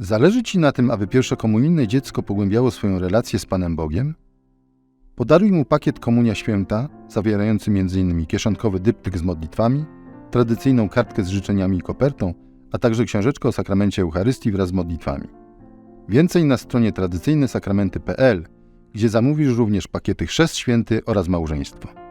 Zależy Ci na tym, aby pierwszokomunijne dziecko pogłębiało swoją relację z Panem Bogiem? Podaruj mu pakiet Komunia Święta, zawierający m.in. kieszonkowy dyptyk z modlitwami, tradycyjną kartkę z życzeniami i kopertą, a także książeczkę o sakramencie Eucharystii wraz z modlitwami. Więcej na stronie tradycyjnesakramenty.pl, gdzie zamówisz również pakiety Chrzest Święty oraz Małżeństwo.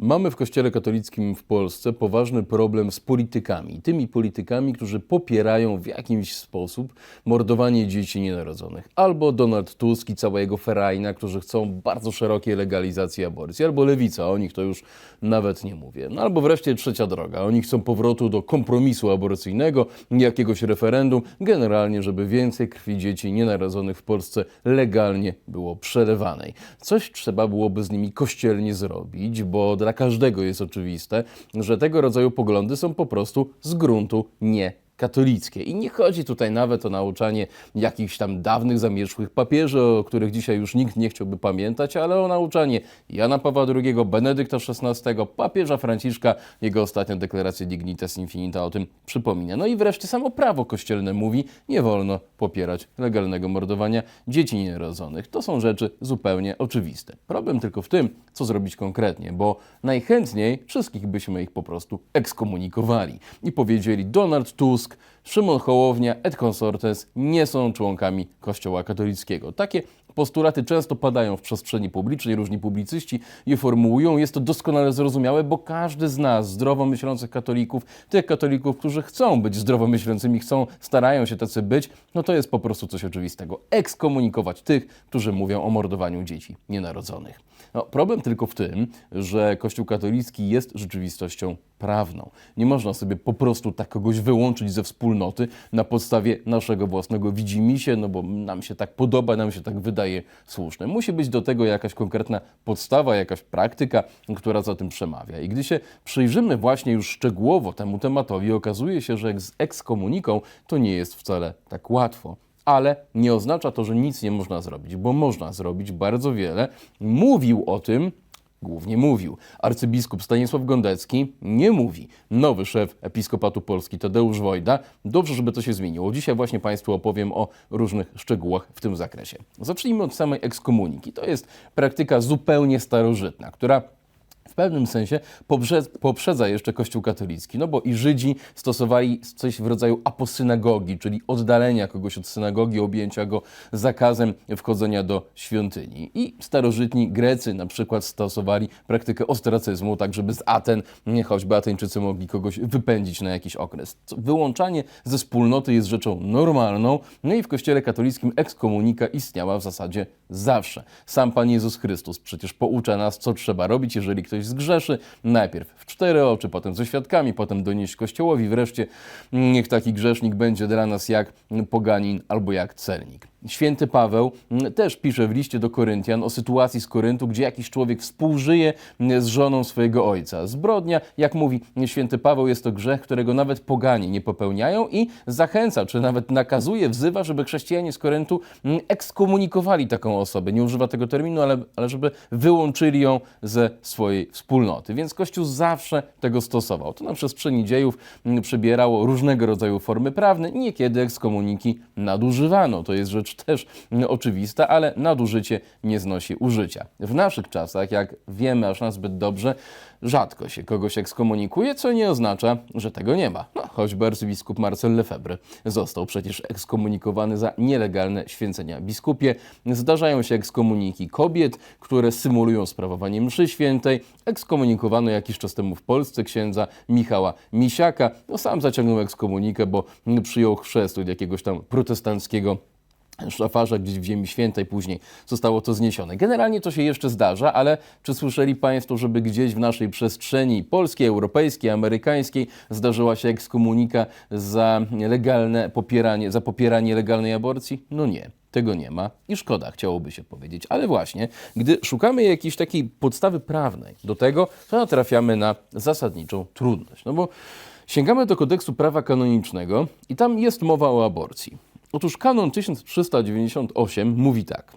Mamy w Kościele katolickim w Polsce poważny problem z politykami. Tymi politykami, którzy popierają w jakiś sposób mordowanie dzieci nienarodzonych. Albo Donald Tusk i cała jego ferajna, którzy chcą bardzo szerokiej legalizacji aborcji. Albo Lewica, o nich to już nawet nie mówię. No, albo wreszcie trzecia droga. Oni chcą powrotu do kompromisu aborcyjnego, jakiegoś referendum, generalnie, żeby więcej krwi dzieci nienarodzonych w Polsce legalnie było przelewanej. Coś trzeba byłoby z nimi kościelnie zrobić, bo dla każdego jest oczywiste, że tego rodzaju poglądy są po prostu z gruntu nie katolickie. I nie chodzi tutaj nawet o nauczanie jakichś tam dawnych, zamierzchłych papieży, o których dzisiaj już nikt nie chciałby pamiętać, ale o nauczanie Jana Pawła II, Benedykta XVI, papieża Franciszka, jego ostatnia deklaracja Dignitas Infinita o tym przypomina. No i wreszcie samo prawo kościelne mówi, nie wolno popierać legalnego mordowania dzieci nienarodzonych. To są rzeczy zupełnie oczywiste. Problem tylko w tym, co zrobić konkretnie, bo najchętniej wszystkich byśmy ich po prostu ekskomunikowali i powiedzieli Donald Tusk, Szymon Hołownia et consortes nie są członkami Kościoła katolickiego. Takie postulaty często padają w przestrzeni publicznej, różni publicyści je formułują. Jest to doskonale zrozumiałe, bo każdy z nas, zdrowo myślących katolików, tych katolików, którzy chcą być zdrowo myślącymi, chcą, starają się tacy być, no to jest po prostu coś oczywistego. Ekskomunikować tych, którzy mówią o mordowaniu dzieci nienarodzonych. No, problem tylko w tym, że Kościół katolicki jest rzeczywistością prawną. Nie można sobie po prostu tak kogoś wyłączyć ze wspólnoty na podstawie naszego własnego widzimisię, no bo nam się tak podoba, nam się tak wydaje słuszne. Musi być do tego jakaś konkretna podstawa, jakaś praktyka, która za tym przemawia. I gdy się przyjrzymy właśnie już szczegółowo temu tematowi, okazuje się, że z ekskomuniką to nie jest wcale tak łatwo ale nie oznacza to, że nic nie można zrobić, bo można zrobić bardzo wiele. Mówił o tym, głównie mówił. Arcybiskup Stanisław Gondecki nie mówi. Nowy szef Episkopatu Polski Tadeusz Wojda. Dobrze, żeby to się zmieniło. Dzisiaj właśnie Państwu opowiem o różnych szczegółach w tym zakresie. Zacznijmy od samej ekskomuniki. To jest praktyka zupełnie starożytna, która pewnym sensie poprze- poprzedza jeszcze Kościół katolicki, no bo i Żydzi stosowali coś w rodzaju aposynagogi, czyli oddalenia kogoś od synagogi, objęcia go zakazem wchodzenia do świątyni. I starożytni Grecy na przykład stosowali praktykę ostracyzmu, tak żeby z Aten, choćby Ateńczycy mogli kogoś wypędzić na jakiś okres. Wyłączanie ze wspólnoty jest rzeczą normalną, no i w Kościele katolickim ekskomunika istniała w zasadzie zawsze. Sam Pan Jezus Chrystus przecież poucza nas, co trzeba robić, jeżeli ktoś zgrzeszy. Najpierw w cztery oczy, potem ze świadkami, potem donieść Kościołowi. Wreszcie niech taki grzesznik będzie dla nas jak poganin albo jak celnik. Święty Paweł mm, też pisze w liście do Koryntian o sytuacji z Koryntu, gdzie jakiś człowiek współżyje mm, z żoną swojego ojca. Zbrodnia, jak mówi święty Paweł, jest to grzech, którego nawet poganie nie popełniają i zachęca, czy nawet nakazuje, wzywa, żeby chrześcijanie z Koryntu mm, ekskomunikowali taką osobę. Nie używa tego terminu, ale, ale żeby wyłączyli ją ze swojej wspólnoty. Więc Kościół zawsze tego stosował. To na przestrzeni dziejów przybierało różnego rodzaju formy prawne. Niekiedy ekskomuniki nadużywano. To jest rzecz też mm, oczywista, ale nadużycie nie znosi użycia. W naszych czasach, jak wiemy aż nazbyt dobrze, rzadko się kogoś ekskomunikuje, co nie oznacza, że tego nie ma. No, choćby arcybiskup Marcel Lefebvre został przecież ekskomunikowany za nielegalne święcenia biskupie. Zdarzają się ekskomuniki kobiet, które symulują sprawowanie mszy świętej. Ekskomunikowano jakiś czas temu w Polsce księdza Michała Misiaka. No, sam zaciągnął ekskomunikę, bo przyjął chrzest od jakiegoś tam protestanckiego szafarza gdzieś w Ziemi Świętej, później zostało to zniesione. Generalnie to się jeszcze zdarza, ale czy słyszeli Państwo, żeby gdzieś w naszej przestrzeni polskiej, europejskiej, amerykańskiej zdarzyła się ekskomunika za legalne popieranie, za popieranie legalnej aborcji? No nie. Tego nie ma i szkoda, chciałoby się powiedzieć. Ale właśnie, gdy szukamy jakiejś takiej podstawy prawnej do tego, to natrafiamy na zasadniczą trudność. No bo sięgamy do kodeksu prawa kanonicznego i tam jest mowa o aborcji. Otóż kanon 1398 mówi tak.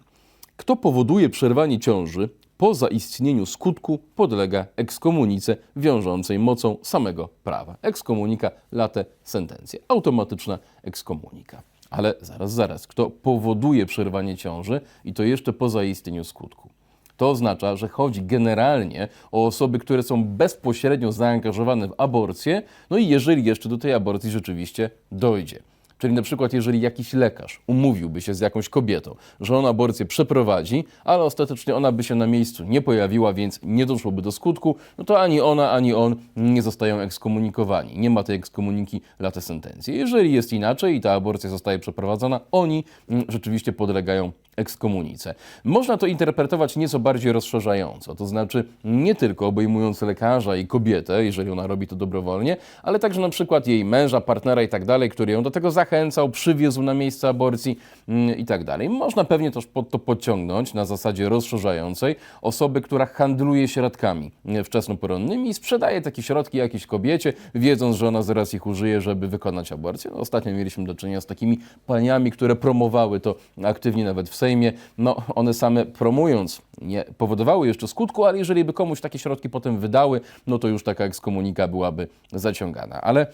Kto powoduje przerwanie ciąży, po zaistnieniu skutku podlega ekskomunice wiążącej mocą samego prawa. Ekskomunika late sentencje. Automatyczna ekskomunika. Ale zaraz, zaraz. Kto powoduje przerwanie ciąży i to jeszcze po zaistnieniu skutku? To oznacza, że chodzi generalnie o osoby, które są bezpośrednio zaangażowane w aborcję, no i jeżeli jeszcze do tej aborcji rzeczywiście dojdzie. Czyli na przykład, jeżeli jakiś lekarz umówiłby się z jakąś kobietą, że on aborcję przeprowadzi, ale ostatecznie ona by się na miejscu nie pojawiła, więc nie doszłoby do skutku, no to ani ona, ani on nie zostają ekskomunikowani. Nie ma tej ekskomuniki late sentencji. Jeżeli jest inaczej i ta aborcja zostaje przeprowadzona, oni mm, rzeczywiście podlegają ekskomunice. Można to interpretować nieco bardziej rozszerzająco, to znaczy nie tylko obejmując lekarza i kobietę, jeżeli ona robi to dobrowolnie, ale także na przykład jej męża, partnera i tak który ją do tego zachęcał, przywiózł na miejsce aborcji mm, i tak. Można pewnie też pod to podciągnąć na zasadzie rozszerzającej osoby, która handluje środkami wczesnoporonnymi i sprzedaje takie środki jakiejś kobiecie, wiedząc, że ona zaraz ich użyje, żeby wykonać aborcję. No, ostatnio mieliśmy do czynienia z takimi paniami, które promowały to aktywnie nawet w Sejmie. No, one same promując nie powodowały jeszcze skutku, ale jeżeli by komuś takie środki potem wydały, no to już taka ekskomunika byłaby zaciągana. Ale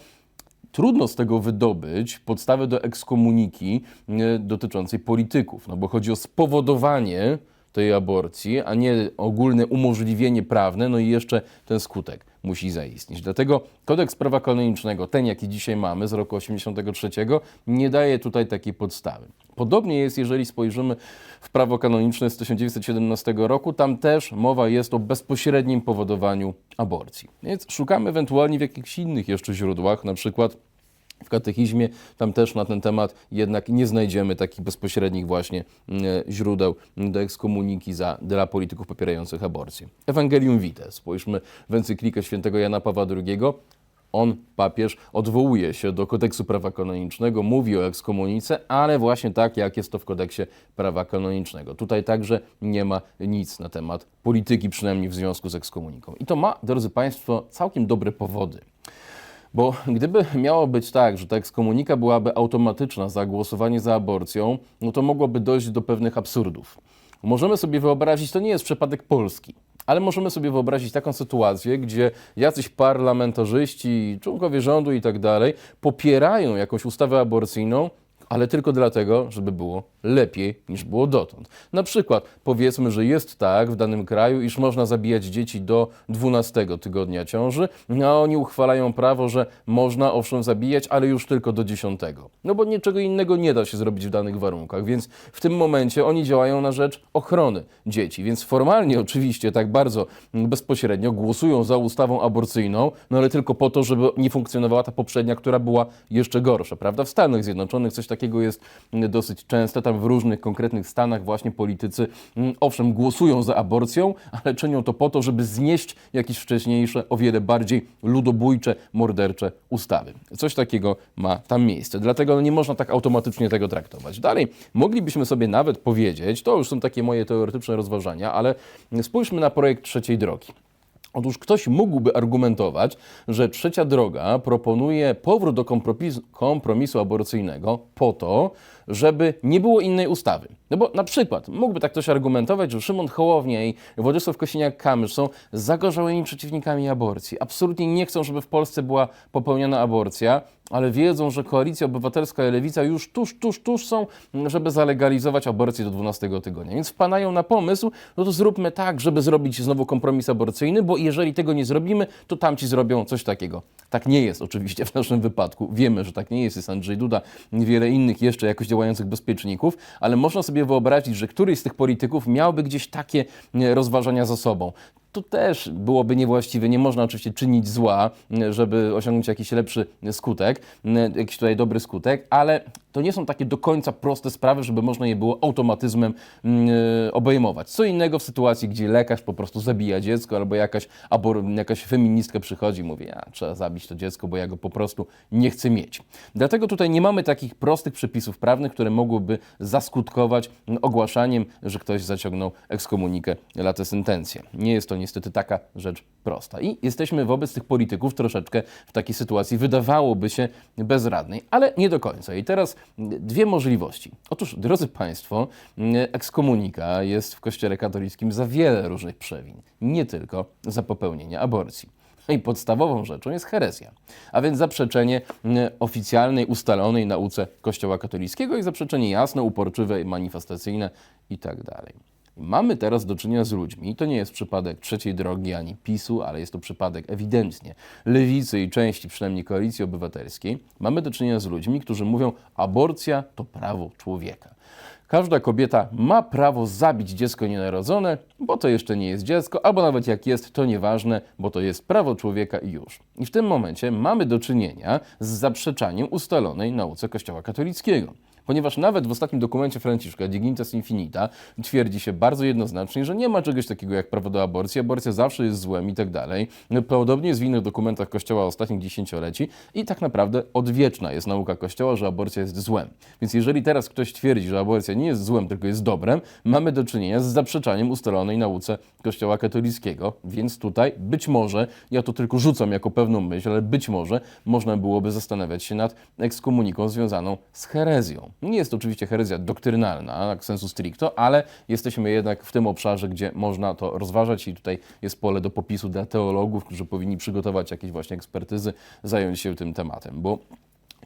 trudno z tego wydobyć podstawę do ekskomuniki dotyczącej polityków, no bo chodzi o spowodowanie tej aborcji, a nie ogólne umożliwienie prawne, no i jeszcze ten skutek musi zaistnieć. Dlatego kodeks prawa kanonicznego, ten jaki dzisiaj mamy z roku 83, nie daje tutaj takiej podstawy. Podobnie jest, jeżeli spojrzymy w prawo kanoniczne z 1917 roku, tam też mowa jest o bezpośrednim powodowaniu aborcji. Więc szukamy ewentualnie w jakichś innych jeszcze źródłach, na przykład w katechizmie tam też na ten temat jednak nie znajdziemy takich bezpośrednich właśnie mm, źródeł do ekskomuniki za, dla polityków popierających aborcję. Evangelium Vitae. Spójrzmy w encyklikę świętego Jana Pawła II. On, papież, odwołuje się do kodeksu prawa kanonicznego, mówi o ekskomunice, ale właśnie tak, jak jest to w kodeksie prawa kanonicznego. Tutaj także nie ma nic na temat polityki, przynajmniej w związku z ekskomuniką. I to ma, drodzy Państwo, całkiem dobre powody. Bo gdyby miało być tak, że ta ekskomunika byłaby automatyczna za głosowanie za aborcją, no to mogłoby dojść do pewnych absurdów. Możemy sobie wyobrazić, to nie jest przypadek Polski, ale możemy sobie wyobrazić taką sytuację, gdzie jacyś parlamentarzyści, członkowie rządu i tak dalej popierają jakąś ustawę aborcyjną, ale tylko dlatego, żeby było lepiej niż było dotąd. Na przykład powiedzmy, że jest tak w danym kraju, iż można zabijać dzieci do 12 tygodnia ciąży, a oni uchwalają prawo, że można owszem zabijać, ale już tylko do 10. No bo niczego innego nie da się zrobić w danych warunkach, więc w tym momencie oni działają na rzecz ochrony dzieci, więc formalnie oczywiście tak bardzo bezpośrednio głosują za ustawą aborcyjną, no ale tylko po to, żeby nie funkcjonowała ta poprzednia, która była jeszcze gorsza, prawda? W Stanach Zjednoczonych coś takiego jest dosyć częste, tam w różnych konkretnych stanach właśnie politycy, mm, owszem, głosują za aborcją, ale czynią to po to, żeby znieść jakieś wcześniejsze, o wiele bardziej ludobójcze, mordercze ustawy. Coś takiego ma tam miejsce. Dlatego nie można tak automatycznie tego traktować. Dalej, moglibyśmy sobie nawet powiedzieć, to już są takie moje teoretyczne rozważania, ale spójrzmy na projekt trzeciej drogi. Otóż ktoś mógłby argumentować, że trzecia droga proponuje powrót do kompromisu, aborcyjnego po to, żeby nie było innej ustawy. No bo na przykład mógłby tak ktoś argumentować, że Szymon Hołownia i Władysław Kosiniak-Kamysz są zagorzałymi przeciwnikami aborcji. Absolutnie nie chcą, żeby w Polsce była popełniona aborcja, ale wiedzą, że Koalicja Obywatelska i Lewica już tuż, tuż, tuż są, żeby zalegalizować aborcję do 12 tygodnia. Więc wpadają na pomysł, no to zróbmy tak, żeby zrobić znowu kompromis aborcyjny, bo jeżeli tego nie zrobimy, to tamci zrobią coś takiego. Tak nie jest oczywiście w naszym wypadku. Wiemy, że tak nie jest. Jest Andrzej Duda wiele innych jeszcze jakoś działających bezpieczników, ale można sobie wyobrazić, że któryś z tych polityków miałby gdzieś takie e, rozważania za sobą to też byłoby niewłaściwe. Nie można oczywiście czynić zła, żeby osiągnąć jakiś lepszy skutek, jakiś tutaj dobry skutek, ale to nie są takie do końca proste sprawy, żeby można je było automatyzmem mm, obejmować. Co innego w sytuacji, gdzie lekarz po prostu zabija dziecko, albo jakaś, abor- jakaś feministka przychodzi i mówi, a trzeba zabić to dziecko, bo ja go po prostu nie chcę mieć. Dlatego tutaj nie mamy takich prostych przepisów prawnych, które mogłyby zaskutkować ogłaszaniem, że ktoś zaciągnął ekskomunikę late sentencję. Nie jest to niestety taka rzecz prosta. I jesteśmy wobec tych polityków troszeczkę w takiej sytuacji, wydawałoby się, bezradnej, ale nie do końca. I teraz dwie możliwości. Otóż, drodzy Państwo, ekskomunika jest w Kościele katolickim za wiele różnych przewin, nie tylko za popełnienie aborcji. No i podstawową rzeczą jest herezja, a więc zaprzeczenie oficjalnej, ustalonej nauce Kościoła katolickiego i zaprzeczenie jasne, uporczywe, manifestacyjne i tak. Mamy teraz do czynienia z ludźmi, to nie jest przypadek trzeciej drogi ani PiSu, ale jest to przypadek ewidentnie lewicy i części przynajmniej koalicji obywatelskiej. Mamy do czynienia z ludźmi, którzy mówią, aborcja to prawo człowieka. Każda kobieta ma prawo zabić dziecko nienarodzone, bo to jeszcze nie jest dziecko, albo nawet jak jest, to nieważne, bo to jest prawo człowieka i już. I w tym momencie mamy do czynienia z zaprzeczaniem ustalonej nauce Kościoła katolickiego. Ponieważ nawet w ostatnim dokumencie Franciszka, Dignitas Infinita, twierdzi się bardzo jednoznacznie, że nie ma czegoś takiego jak prawo do aborcji, aborcja zawsze jest złem i tak dalej. Podobnie jest w innych dokumentach Kościoła ostatnich dziesięcioleci i tak naprawdę odwieczna jest nauka Kościoła, że aborcja jest złem. Więc jeżeli teraz ktoś twierdzi, że aborcja nie jest złem, tylko jest dobrem, mamy do czynienia z zaprzeczaniem ustalonej nauce Kościoła katolickiego. Więc tutaj być może, ja to tylko rzucam jako pewną myśl, ale być może można byłoby zastanawiać się nad ekskomuniką związaną z herezją. Nie jest to oczywiście herezja doktrynalna, tak sensu stricto, ale jesteśmy jednak w tym obszarze, gdzie można to rozważać i tutaj jest pole do popisu dla teologów, którzy powinni przygotować jakieś właśnie ekspertyzy, zająć się tym tematem, bo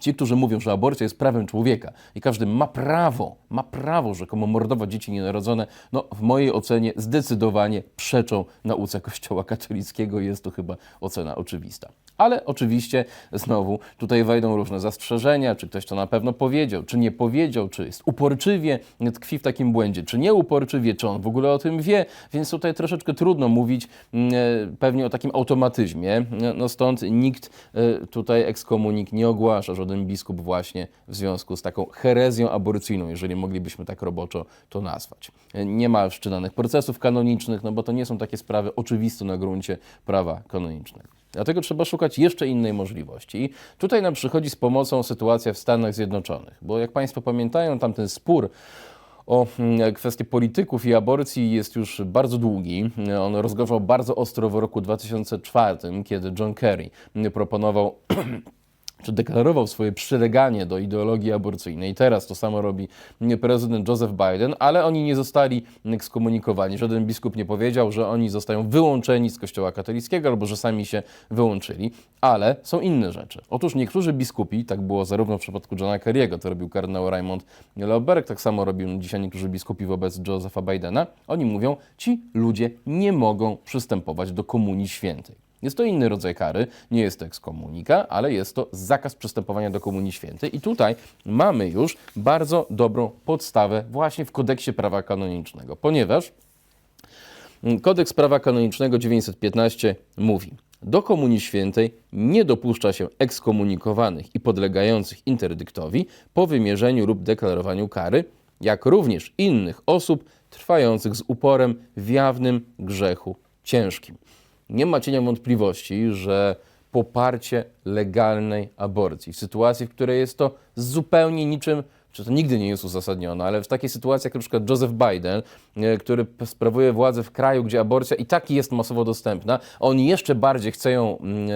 Ci, którzy mówią, że aborcja jest prawem człowieka i każdy ma prawo, ma prawo rzekomo mordować dzieci nienarodzone, no w mojej ocenie zdecydowanie przeczą nauce Kościoła katolickiego. Jest to chyba ocena oczywista. Ale oczywiście znowu tutaj wejdą różne zastrzeżenia, czy ktoś to na pewno powiedział, czy nie powiedział, czy jest uporczywie, tkwi w takim błędzie, czy nie uporczywie, czy on w ogóle o tym wie, więc tutaj troszeczkę trudno mówić mm, e, pewnie o takim automatyzmie. No stąd nikt e, tutaj ekskomunik nie ogłasza, żaden biskup właśnie w związku z taką herezją aborcyjną, jeżeli moglibyśmy tak roboczo to nazwać. E, Nie ma wszczynanych procesów kanonicznych, no bo to nie są takie sprawy oczywiste na gruncie prawa kanonicznego. Dlatego trzeba szukać jeszcze innej możliwości. I tutaj nam przychodzi z pomocą sytuacja w Stanach Zjednoczonych, bo jak Państwo pamiętają, tamten spór o mm, kwestie polityków i aborcji jest już bardzo długi. On rozgorzał bardzo ostro w roku 2004, kiedy John Kerry proponował czy deklarował swoje przyleganie do ideologii aborcyjnej. Teraz to samo robi prezydent Joseph Biden, ale oni nie zostali ekskomunikowani. Żaden biskup nie powiedział, że oni zostają wyłączeni z kościoła katolickiego albo że sami się wyłączyli. Ale są inne rzeczy. Otóż niektórzy biskupi, tak było zarówno w przypadku Johna Kerry'ego, to robił kardynał Raymond Leoberg, tak samo robią dzisiaj niektórzy biskupi wobec Josepha Bidena. Oni mówią, ci ludzie nie mogą przystępować do komunii świętej. Jest to inny rodzaj kary, nie jest to ekskomunika, ale jest to zakaz przystępowania do Komunii Świętej. I tutaj mamy już bardzo dobrą podstawę właśnie w kodeksie prawa kanonicznego, ponieważ kodeks prawa kanonicznego 915 mówi: Do Komunii Świętej nie dopuszcza się ekskomunikowanych i podlegających interdyktowi po wymierzeniu lub deklarowaniu kary, jak również innych osób trwających z uporem w jawnym grzechu ciężkim nie ma cienia wątpliwości, że poparcie legalnej aborcji w sytuacji, w której jest to zupełnie niczym, czy to nigdy nie jest uzasadnione, ale w takiej sytuacji jak na przykład Joseph Biden, e, który sprawuje władzę w kraju, gdzie aborcja i tak jest masowo dostępna, a jeszcze bardziej chcą ją mm,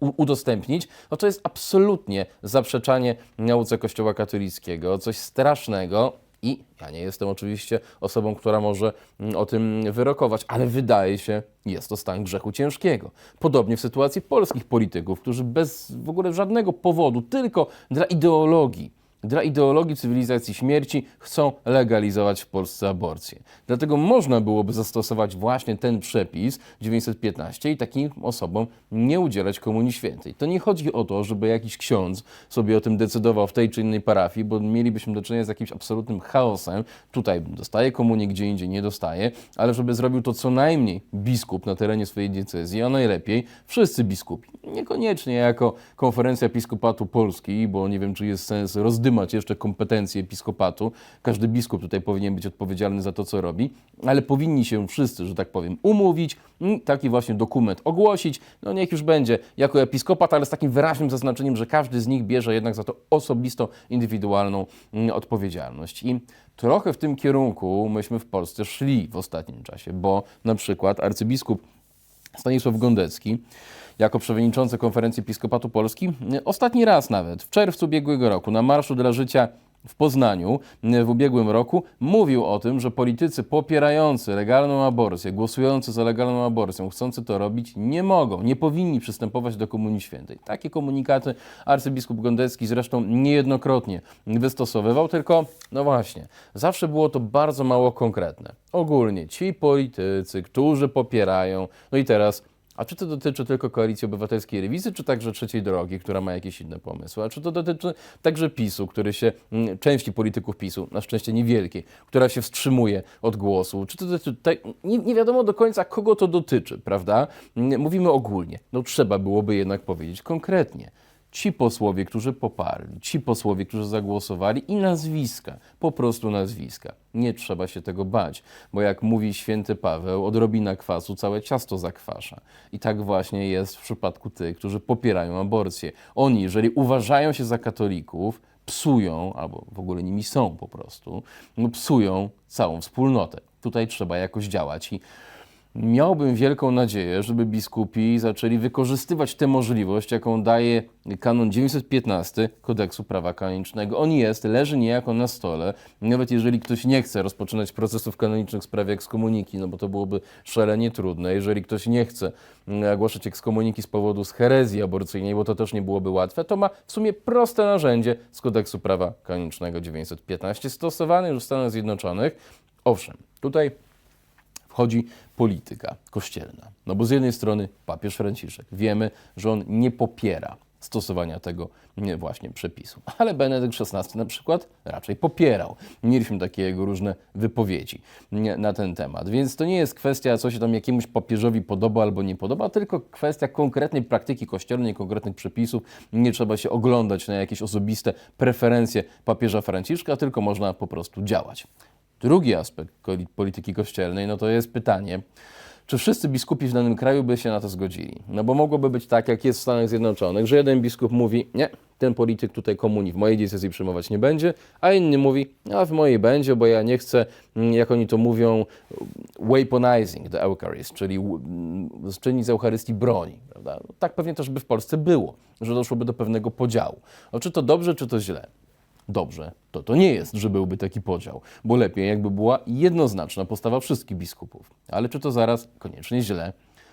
u- udostępnić, no to jest absolutnie zaprzeczanie nauce Kościoła katolickiego, coś strasznego, i ja nie jestem oczywiście osobą, która może mm, o tym wyrokować, ale wydaje się, jest to stan grzechu ciężkiego. Podobnie w sytuacji polskich polityków, którzy bez w ogóle żadnego powodu, tylko dla ideologii, dla ideologii cywilizacji śmierci chcą legalizować w Polsce aborcję. Dlatego można byłoby zastosować właśnie ten przepis 915 i takim osobom nie udzielać Komunii Świętej. To nie chodzi o to, żeby jakiś ksiądz sobie o tym decydował w tej czy innej parafii, bo mielibyśmy do czynienia z jakimś absolutnym chaosem. Tutaj dostaje komunię, gdzie indziej nie dostaje, ale żeby zrobił to co najmniej biskup na terenie swojej diecezji, a najlepiej wszyscy biskupi. Niekoniecznie jako konferencja episkopatu Polski, bo nie wiem, czy jest sens rozdymować trzymać jeszcze kompetencji episkopatu. Każdy biskup tutaj powinien być odpowiedzialny za to, co robi, ale powinni się wszyscy, że tak powiem, umówić, taki właśnie dokument ogłosić. No niech już będzie jako episkopat, ale z takim wyraźnym zaznaczeniem, że każdy z nich bierze jednak za to osobistą, indywidualną mm, odpowiedzialność. I trochę w tym kierunku myśmy w Polsce szli w ostatnim czasie, bo na przykład arcybiskup Stanisław Gondecki, jako przewodniczący Konferencji Episkopatu Polski, ostatni raz nawet, w czerwcu ubiegłego roku, na Marszu dla Życia w Poznaniu w ubiegłym roku, mówił o tym, że politycy popierający legalną aborcję, głosujący za legalną aborcją, chcący to robić, nie mogą, nie powinni przystępować do Komunii Świętej. Takie komunikaty arcybiskup Gondecki zresztą niejednokrotnie wystosowywał, tylko, no właśnie, zawsze było to bardzo mało konkretne. Ogólnie ci politycy, którzy popierają, no i teraz a czy to dotyczy tylko Koalicji Obywatelskiej Lewicy, czy także Trzeciej Drogi, która ma jakieś inne pomysły? A czy to dotyczy także PiSu, który się, mm, części polityków PiSu, na szczęście niewielkiej, która się wstrzymuje od głosu? Czy to dotyczy, te, nie, nie wiadomo do końca, kogo to dotyczy, prawda? Mm, Mówimy ogólnie. No trzeba byłoby jednak powiedzieć konkretnie. Ci posłowie, którzy poparli, ci posłowie, którzy zagłosowali i nazwiska, po prostu nazwiska. Nie trzeba się tego bać, bo jak mówi święty Paweł, odrobina kwasu całe ciasto zakwasza. I tak właśnie jest w przypadku tych, którzy popierają aborcję. Oni, jeżeli uważają się za katolików, psują, albo w ogóle nimi są po prostu, no psują całą wspólnotę. Tutaj trzeba jakoś działać i Miałbym wielką nadzieję, żeby biskupi zaczęli wykorzystywać tę możliwość, jaką daje kanon 915 kodeksu prawa kanonicznego. On jest, leży niejako na stole, nawet jeżeli ktoś nie chce rozpoczynać procesów kanonicznych w sprawie ekskomuniki, no bo to byłoby szalenie trudne. Jeżeli ktoś nie chce mm, ogłaszać ekskomuniki z powodu z herezji aborcyjnej, bo to też nie byłoby łatwe, to ma w sumie proste narzędzie z kodeksu prawa kanonicznego 915 stosowane już w Stanach Zjednoczonych. Owszem, tutaj wchodzi polityka kościelna. No bo z jednej strony papież Franciszek, wiemy, że on nie popiera stosowania tego nie, właśnie przepisu. Ale Benedykt XVI na przykład raczej popierał. Mieliśmy takie jego różne wypowiedzi na ten temat. Więc to nie jest kwestia, co się tam jakiemuś papieżowi podoba albo nie podoba, tylko kwestia konkretnej praktyki kościelnej, konkretnych przepisów. Nie trzeba się oglądać na jakieś osobiste preferencje papieża Franciszka, tylko można po prostu działać. Drugi aspekt polityki kościelnej, no to jest pytanie, czy wszyscy biskupi w danym kraju by się na to zgodzili? No bo mogłoby być tak, jak jest w Stanach Zjednoczonych, że jeden biskup mówi, nie, ten polityk tutaj komunii w mojej diecezji przyjmować nie będzie, a inny mówi, a w mojej będzie, bo ja nie chcę, mm, jak oni to mówią, weaponizing the Eucharist, czyli mm, czynić z Eucharystii broni. Prawda? No, tak pewnie też by w Polsce było, że doszłoby do pewnego podziału. No, czy to dobrze, czy to źle? Dobrze, to to nie jest, że byłby taki podział, bo lepiej jakby była jednoznaczna postawa wszystkich biskupów. Ale czy to zaraz koniecznie źle?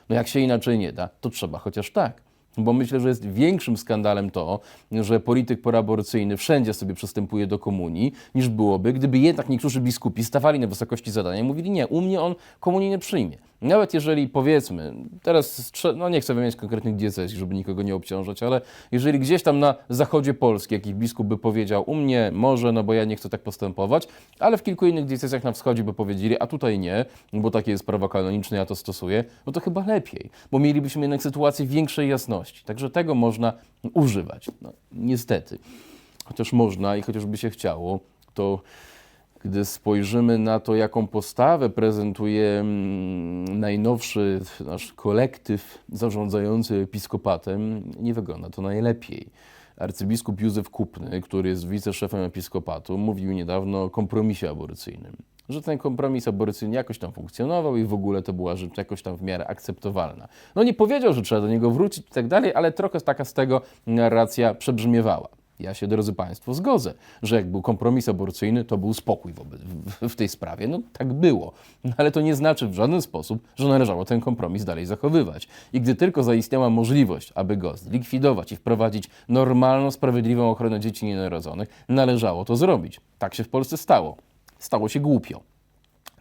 No jak się inaczej nie da, to trzeba chociaż tak. Bo myślę, że jest większym skandalem to, że polityk poraborcyjny wszędzie sobie przystępuje do komunii, niż byłoby, gdyby jednak niektórzy biskupi stawali na wysokości zadania i mówili, nie, u mnie on komunii nie przyjmie. Nawet jeżeli powiedzmy, teraz no nie chcę wymieniać konkretnych diecezji, żeby nikogo nie obciążać, ale jeżeli gdzieś tam na zachodzie Polski jakiś biskup by powiedział, u mnie może, no bo ja nie chcę tak postępować, ale w kilku innych diecezjach na wschodzie by powiedzieli, a tutaj nie, bo takie jest prawo kanoniczne, ja to stosuję, no to chyba lepiej, bo mielibyśmy jednak sytuację większej jasności. Także tego można używać. No, niestety. Chociaż można i chociażby się chciało, to gdy spojrzymy na to, jaką postawę prezentuje mm, najnowszy nasz kolektyw zarządzający episkopatem, nie wygląda to najlepiej. Arcybiskup Józef Kupny, który jest wiceszefem episkopatu, mówił niedawno o kompromisie aborcyjnym. Że ten kompromis aborcyjny jakoś tam funkcjonował i w ogóle to była rzecz jakoś tam w miarę akceptowalna. No nie powiedział, że trzeba do niego wrócić i tak dalej, ale trochę taka z tego narracja przebrzmiewała. Ja się, drodzy Państwo, zgodzę, że jak był kompromis aborcyjny, to był spokój wobec, w, w tej sprawie. No tak było. No, ale to nie znaczy w żaden sposób, że należało ten kompromis dalej zachowywać. I gdy tylko zaistniała możliwość, aby go zlikwidować i wprowadzić normalną, sprawiedliwą ochronę dzieci nienarodzonych, należało to zrobić. Tak się w Polsce stało. Stało się głupio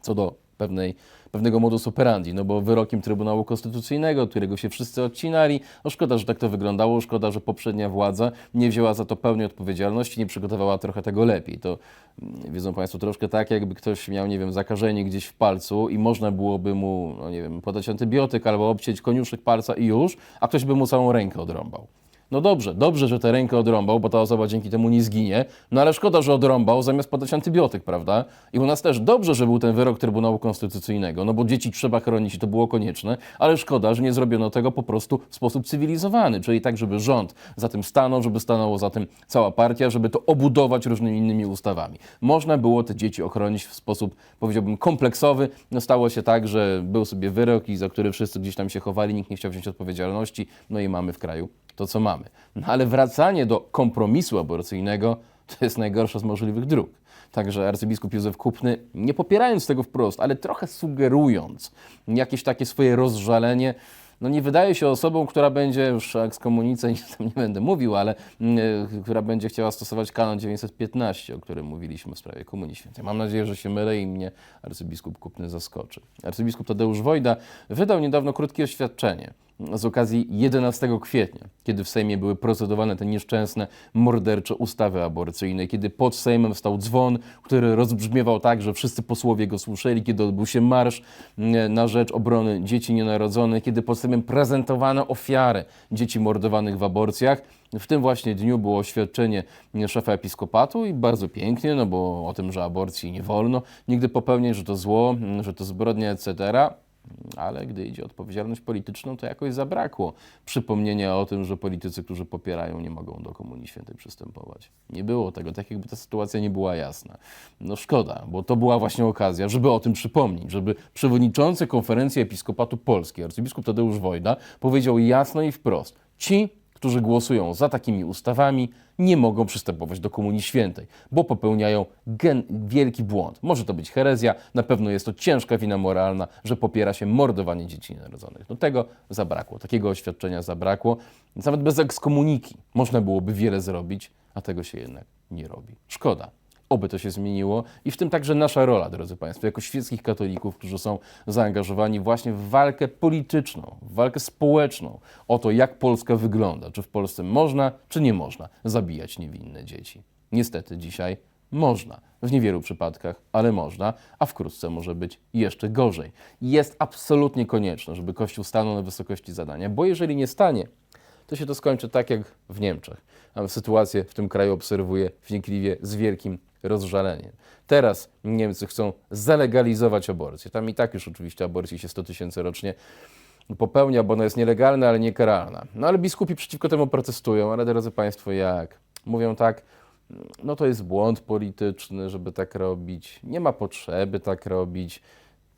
co do pewnej, pewnego modus operandi, no bo wyrokiem Trybunału Konstytucyjnego, którego się wszyscy odcinali, no szkoda, że tak to wyglądało, szkoda, że poprzednia władza nie wzięła za to pełnej odpowiedzialności, nie przygotowała trochę tego lepiej. To mm, wiedzą Państwo troszkę tak, jakby ktoś miał, nie wiem, zakażenie gdzieś w palcu i można byłoby mu, no nie wiem, podać antybiotyk albo obciąć koniuszek palca i już, a ktoś by mu całą rękę odrąbał. No dobrze, dobrze, że tę rękę odrąbał, bo ta osoba dzięki temu nie zginie, no ale szkoda, że odrąbał zamiast podać antybiotyk, prawda? I u nas też dobrze, że był ten wyrok Trybunału Konstytucyjnego, no bo dzieci trzeba chronić i to było konieczne, ale szkoda, że nie zrobiono tego po prostu w sposób cywilizowany, czyli tak, żeby rząd za tym stanął, żeby stanęło za tym cała partia, żeby to obudować różnymi innymi ustawami. Można było te dzieci ochronić w sposób, powiedziałbym, kompleksowy. No stało się tak, że był sobie wyrok i za który wszyscy gdzieś tam się chowali, nikt nie chciał wziąć odpowiedzialności, no i mamy w kraju to, co mamy. No ale wracanie do kompromisu aborcyjnego to jest najgorsza z możliwych dróg. Także arcybiskup Józef Kupny, nie popierając tego wprost, ale trochę sugerując jakieś takie swoje rozżalenie, no nie wydaje się osobą, która będzie, już ekskomunice nic tam nie będę mówił, ale e, która będzie chciała stosować kanon 915, o którym mówiliśmy w sprawie Komunii Świętej. Mam nadzieję, że się mylę i mnie arcybiskup Kupny zaskoczy. Arcybiskup Tadeusz Wojda wydał niedawno krótkie oświadczenie z okazji 11 kwietnia, kiedy w Sejmie były procedowane te nieszczęsne, mordercze ustawy aborcyjne, kiedy pod Sejmem stał dzwon, który rozbrzmiewał tak, że wszyscy posłowie go słyszeli, kiedy odbył się marsz mm, na rzecz obrony dzieci nienarodzonych, kiedy pod Sejmem prezentowano ofiary dzieci mordowanych w aborcjach. W tym właśnie dniu było oświadczenie szefa episkopatu i bardzo pięknie, no bo o tym, że aborcji nie wolno nigdy popełniać, że to zło, że to zbrodnia, etc ale gdy idzie o odpowiedzialność polityczną, to jakoś zabrakło przypomnienia o tym, że politycy, którzy popierają, nie mogą do Komunii Świętej przystępować. Nie było tego, tak jakby ta sytuacja nie była jasna. No szkoda, bo to była właśnie okazja, żeby o tym przypomnieć, żeby przewodniczący konferencji Episkopatu Polski, arcybiskup Tadeusz Wojda, powiedział jasno i wprost: ci, którzy głosują za takimi ustawami, nie mogą przystępować do Komunii Świętej, bo popełniają gen- wielki błąd. Może to być herezja, na pewno jest to ciężka wina moralna, że popiera się mordowanie dzieci narodzonych. No tego zabrakło, takiego oświadczenia zabrakło. Nawet bez ekskomuniki można byłoby wiele zrobić, a tego się jednak nie robi. Szkoda. Oby to się zmieniło i w tym także nasza rola, drodzy Państwo, jako świeckich katolików, którzy są zaangażowani właśnie w walkę polityczną, w walkę społeczną o to, jak Polska wygląda, czy w Polsce można, czy nie można zabijać niewinne dzieci. Niestety dzisiaj można. W niewielu przypadkach, ale można, a wkrótce może być jeszcze gorzej. Jest absolutnie konieczne, żeby Kościół stanął na wysokości zadania, bo jeżeli nie stanie, to się to skończy tak jak w Niemczech. A sytuację w tym kraju obserwuję wnikliwie z wielkim rozżaleniem. Teraz Niemcy chcą zalegalizować aborcję. Tam i tak już oczywiście aborcji się 100 tysięcy rocznie popełnia, bo ona jest nielegalna, ale nie karalna. No ale biskupi przeciwko temu protestują, ale drodzy Państwo, jak? Mówią tak, no to jest błąd polityczny, żeby tak robić, nie ma potrzeby tak robić.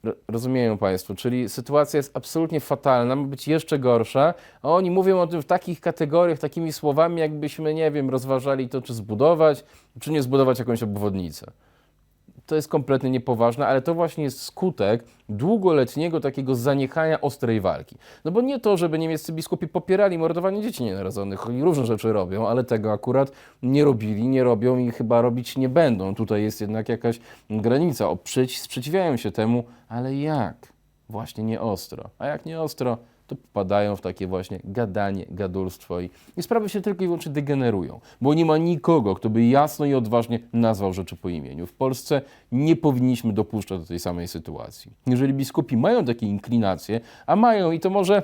Ro- Rozumieją Państwo, czyli sytuacja jest absolutnie fatalna, ma być jeszcze gorsza, a oni mówią o tym w takich kategoriach, takimi słowami, jakbyśmy, nie wiem, rozważali to, czy zbudować, czy nie zbudować jakąś obwodnicę. To jest kompletnie niepoważne, ale to właśnie jest skutek długoletniego takiego zaniechania ostrej walki. No bo nie to, żeby niemieccy biskupi popierali mordowanie dzieci nienarodzonych, oni różne rzeczy robią, ale tego akurat nie robili, nie robią i chyba robić nie będą. Tutaj jest jednak jakaś granica. Oprzeć, sprzeciwiają się temu, ale jak? Właśnie nie ostro. A jak nie ostro, to popadają w takie właśnie gadanie, gadulstwo i, i sprawy się tylko i wyłącznie degenerują, bo nie ma nikogo, kto by jasno i odważnie nazwał rzeczy po imieniu. W Polsce nie powinniśmy dopuszczać do tej samej sytuacji. Jeżeli biskupi mają takie inklinacje, a mają i to może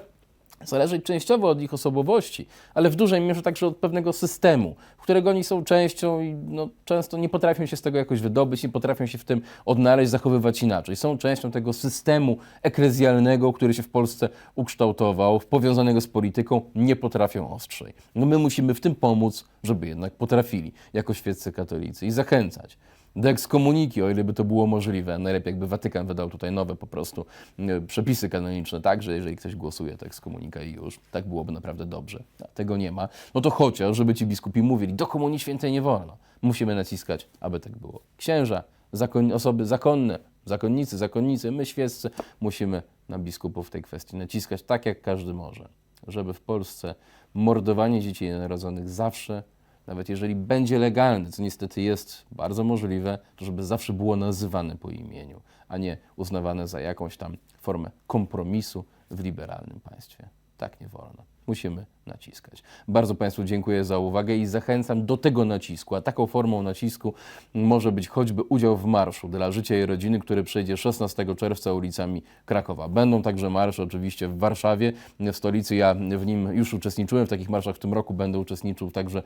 zależeć częściowo od ich osobowości, ale w dużej mierze także od pewnego systemu, którego oni są częścią i no, często nie potrafią się z tego jakoś wydobyć, nie potrafią się w tym odnaleźć, zachowywać inaczej. Są częścią tego systemu eklezjalnego, który się w Polsce ukształtował, powiązanego z polityką, nie potrafią ostrzej. No my musimy w tym pomóc, żeby jednak potrafili, jako świeccy katolicy i zachęcać do ekskomuniki, o ile by to było możliwe. Najlepiej jakby Watykan wydał tutaj nowe po prostu e, przepisy kanoniczne, tak, że jeżeli ktoś głosuje, to ekskomunika i już. Tak byłoby naprawdę dobrze. A tego nie ma. No to chociaż, żeby ci biskupi mówili, do komunii świętej nie wolno. Musimy naciskać, aby tak było. Księża, zakon, osoby zakonne, zakonnicy, zakonnicy, my świeccy, musimy na biskupów w tej kwestii naciskać tak, jak każdy może. Żeby w Polsce mordowanie dzieci nienarodzonych zawsze nawet jeżeli będzie legalne, co niestety jest bardzo możliwe, to żeby zawsze było nazywane po imieniu, a nie uznawane za jakąś tam formę kompromisu w liberalnym państwie. Tak nie wolno. Musimy naciskać. Bardzo Państwu dziękuję za uwagę i zachęcam do tego nacisku. A taką formą nacisku może być choćby udział w marszu dla życia i rodziny, który przejdzie 16 czerwca ulicami Krakowa. Będą także marsze oczywiście w Warszawie, w stolicy. Ja w nim już uczestniczyłem w takich marszach w tym roku, będę uczestniczył także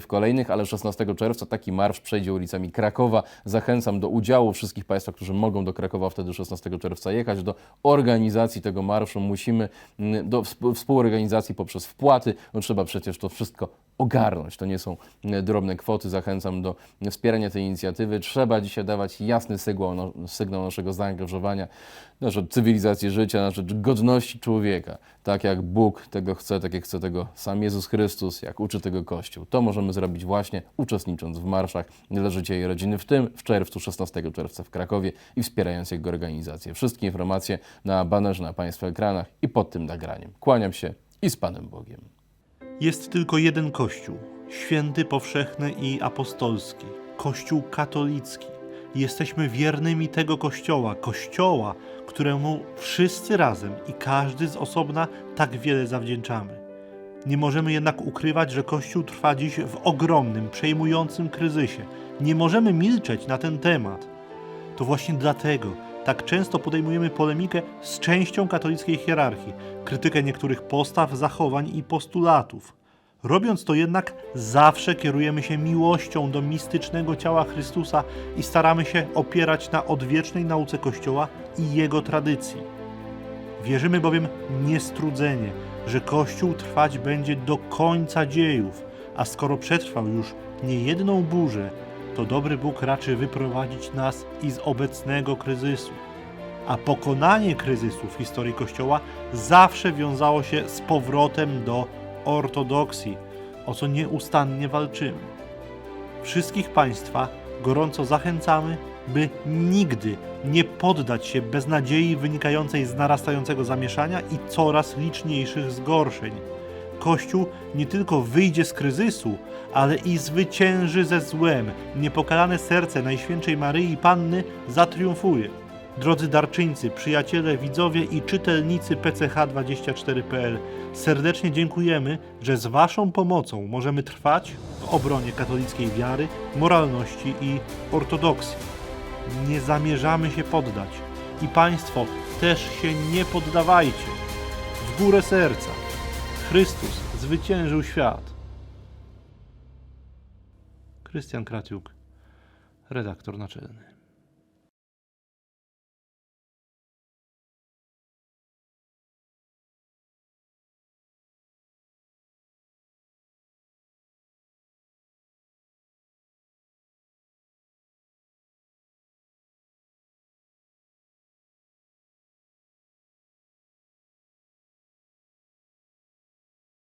w kolejnych, ale 16 czerwca taki marsz przejdzie ulicami Krakowa. Zachęcam do udziału wszystkich Państwa, którzy mogą do Krakowa wtedy 16 czerwca jechać, do organizacji tego marszu. Musimy mm, do współ- współorganizacji poprzez wpłaty. No, trzeba przecież to wszystko ogarnąć. To nie są mm, drobne kwoty. Zachęcam do wspierania tej inicjatywy. Trzeba dzisiaj dawać jasny sygnał, no, sygnał naszego zaangażowania na rzecz cywilizacji życia, na rzecz godności człowieka. Tak jak Bóg tego chce, tak jak chce tego sam Jezus Chrystus, jak uczy tego Kościół. To możemy zrobić właśnie uczestnicząc w marszach dla życia i rodziny, w tym w czerwcu, 16 czerwca w Krakowie i wspierając jego organizację. Wszystkie informacje na banerze na Państwa ekranach i pod tym nagraniem. Kłaniam się i z Panem Bogiem. Jest tylko jeden Kościół, święty, powszechny i apostolski, Kościół katolicki. Jesteśmy wiernymi tego Kościoła, Kościoła, któremu wszyscy razem i każdy z osobna tak wiele zawdzięczamy. Nie możemy jednak ukrywać, że Kościół trwa dziś w ogromnym, przejmującym kryzysie. Nie możemy milczeć na ten temat. To właśnie dlatego tak często podejmujemy polemikę z częścią katolickiej hierarchii, krytykę niektórych postaw, zachowań i postulatów. Robiąc to jednak, zawsze kierujemy się miłością do mistycznego ciała Chrystusa i staramy się opierać na odwiecznej nauce Kościoła i jego tradycji. Wierzymy bowiem niestrudzenie, że Kościół trwać będzie do końca dziejów, a skoro przetrwał już niejedną burzę, to dobry Bóg raczy wyprowadzić nas i z obecnego kryzysu. A pokonanie kryzysu w historii Kościoła zawsze wiązało się z powrotem do ortodoksji, o co nieustannie walczymy. Wszystkich Państwa gorąco zachęcamy, by nigdy nie poddać się beznadziei wynikającej z narastającego zamieszania i coraz liczniejszych zgorszeń. Kościół nie tylko wyjdzie z kryzysu, ale i zwycięży ze złem. Niepokalane serce Najświętszej Maryi Panny zatriumfuje. Drodzy darczyńcy, przyjaciele, widzowie i czytelnicy PCH24.pl, serdecznie dziękujemy, że z Waszą pomocą możemy trwać w obronie katolickiej wiary, moralności i ortodoksji. Nie zamierzamy się poddać i Państwo też się nie poddawajcie. W górę serca. Chrystus zwyciężył świat. Krystian Kratiuk, redaktor naczelny.